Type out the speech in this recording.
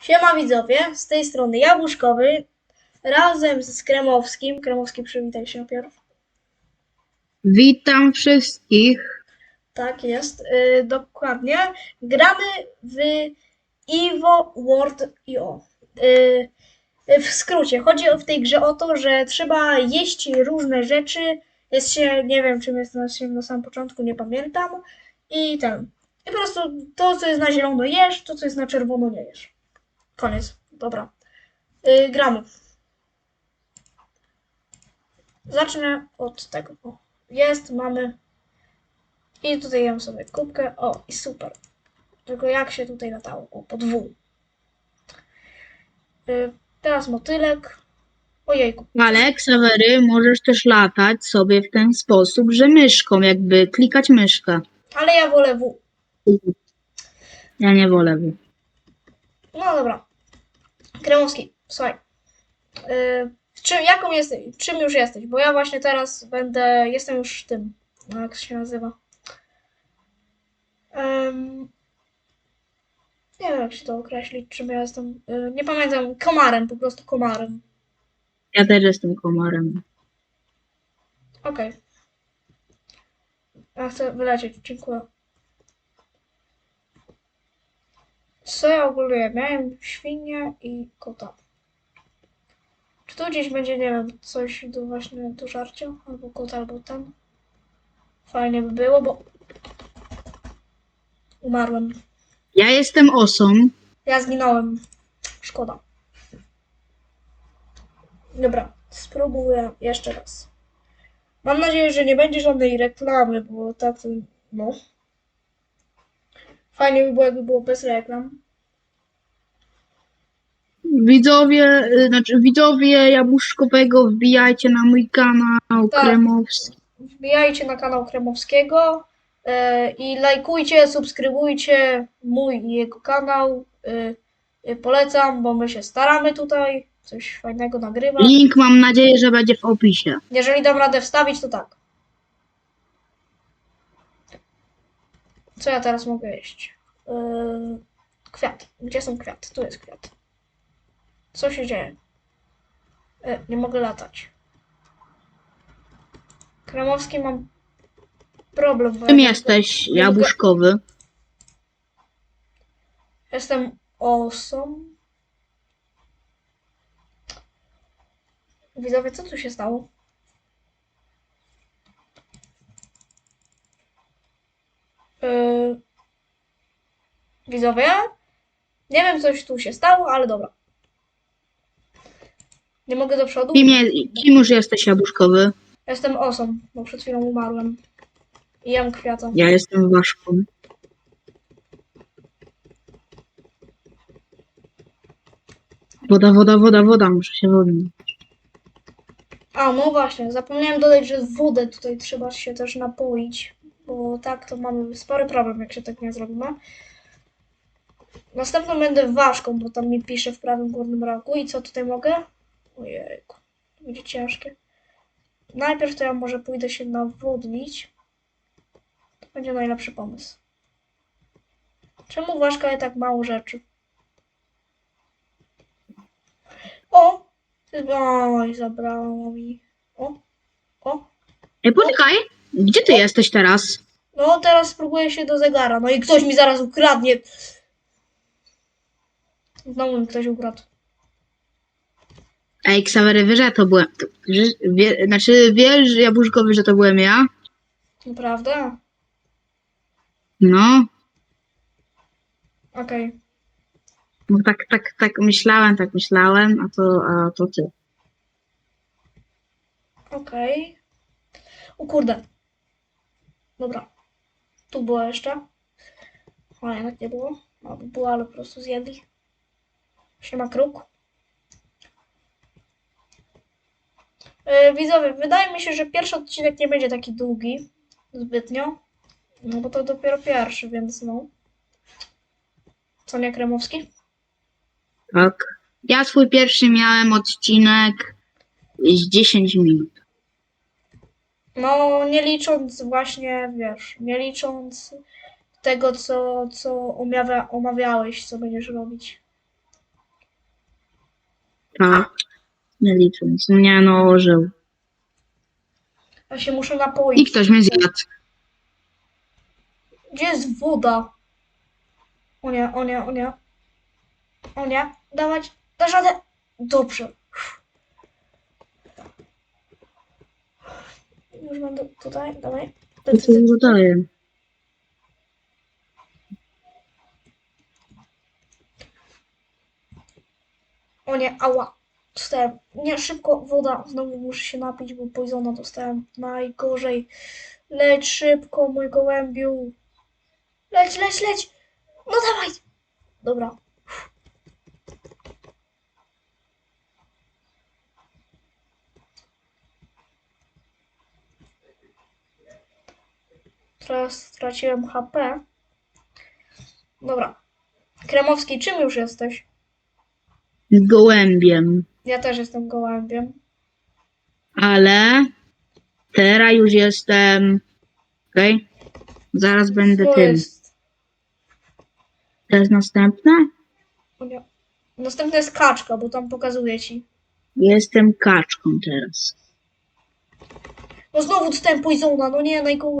Siema widzowie, z tej strony Jabłuszkowy, razem z Kremowskim. Kremowski, przywitaj się najpierw. Witam wszystkich. Tak jest, y, dokładnie. Gramy w Evo World IO. Y, w skrócie, chodzi o- w tej grze o to, że trzeba jeść różne rzeczy. Jest się, nie wiem czym jest na, na samym początku, nie pamiętam. I ten. I po prostu to, co jest na zielono jesz, to, co jest na czerwono nie jesz. Koniec. Dobra. Y, gramy. Zacznę od tego. O, jest, mamy. I tutaj jem sobie kubkę. O, i super. Tylko jak się tutaj latało? O, po dwóch. Y, teraz motylek. Ojejku. Ale Ksawery możesz też latać sobie w ten sposób, że myszką, jakby klikać myszkę. Ale ja wolę W. Ja nie wolę. No dobra. Kremowski, słuchaj. Yy, czym, jaką jesteś? Czym już jesteś? Bo ja właśnie teraz będę. Jestem już tym. No, jak się nazywa? Em, nie wiem, jak się to określić, czym ja jestem. Yy, nie pamiętam. Komarem, po prostu komarem. Ja też jestem komarem. Okej. Ja chcę wylecieć, dziękuję. Co ja ogólnie miałem? Świnię i kota. Czy tu gdzieś będzie, nie wiem, coś do właśnie do żarcia? Albo kot, albo ten. Fajnie by było, bo umarłem. Ja jestem osą. Ja zginąłem. Szkoda. Dobra, spróbuję jeszcze raz. Mam nadzieję, że nie będzie żadnej reklamy, bo tak no. Fajnie by było, jakby było bez reklam. Widzowie, y, znaczy widzowie Jabłuszkowego wbijajcie na mój kanał Tak. Kremowski. Wbijajcie na kanał Kremowskiego e, i lajkujcie, subskrybujcie mój i jego kanał. E, polecam, bo my się staramy tutaj coś fajnego nagrywać. Link mam nadzieję, że będzie w opisie. Jeżeli dam radę wstawić, to tak. Co ja teraz mogę jeść? Yy, kwiat. Gdzie są kwiaty? Tu jest kwiat. Co się dzieje? Yy, nie mogę latać. Kramowski mam problem. bo ja Czym nie- jesteś, mogę- Jabłuszkowy? Jestem osą. Widzowie, co tu się stało? Yy... Widzowie? Nie wiem, coś tu się stało, ale dobra. Nie mogę do przodu. Kim, je, kim już jesteś, Jabłuszkowy? Jestem osą, bo przed chwilą umarłem. I jem kwiata. Ja jestem Waszką. Woda, woda, woda, woda, muszę się wodnić. A, no właśnie, zapomniałem dodać, że wodę tutaj trzeba się też napoić, bo tak to mamy spory problem, jak się tak nie zrobimy. Następną będę ważką, bo tam mi pisze w prawym górnym rogu. I co tutaj mogę? Ojejku, to będzie ciężkie. Najpierw to ja może pójdę się nawodnić. To będzie najlepszy pomysł. Czemu ważka je tak mało rzeczy? O! Oj, zabrało mi. O, o. Ej, poczekaj, gdzie ty jesteś teraz? No, teraz spróbuję się do zegara. No i ktoś mi zaraz ukradnie. Znowu mi ktoś ukradł. Ej, Ksawery, wiesz, że ja to byłem. Że, wie, znaczy, wiesz, Jabłuszkowy, że to byłem ja? Naprawdę? No, Okej. no tak, tak, tak myślałem, tak myślałem, a to, a to ty. Okej. O kurde. Dobra. Tu było jeszcze. A jednak nie było. No, było, ale po prostu zjedli. Siema kruk. Widzowie, wydaje mi się, że pierwszy odcinek nie będzie taki długi. Zbytnio. No bo to dopiero pierwszy, więc no. Co nie Kremowski? Tak. Ja swój pierwszy miałem odcinek z 10 minut. No, nie licząc właśnie, wiesz, nie licząc tego, co, co omawia, omawiałeś, co będziesz robić. Tak. Nie licząc. Nie no, orzeł. Ja się muszę I napoić. ktoś mnie zjadł. Gdzie jest woda? O nie, o nie, o nie. O nie, dawać, dasz radę. Dobrze. Już będę tutaj, dawaj. To co mi dodaję. O nie, ała. Dostałem. Nie, szybko, woda. Znowu muszę się napić, bo poisona dostałem. Najgorzej. Leć szybko, mój gołębiu. Leć, leć, leć. No dawaj. Dobra. Teraz straciłem HP. Dobra. Kremowski, czym już jesteś? Gołębiem. Ja też jestem gołębiem. Ale teraz już jestem. Okej. Zaraz będę To tym. jest. To jest następne? O nie. Następna jest kaczka, bo tam pokazuje ci. Jestem kaczką teraz. No znowu dostałem poisona, no nie, najgorzej.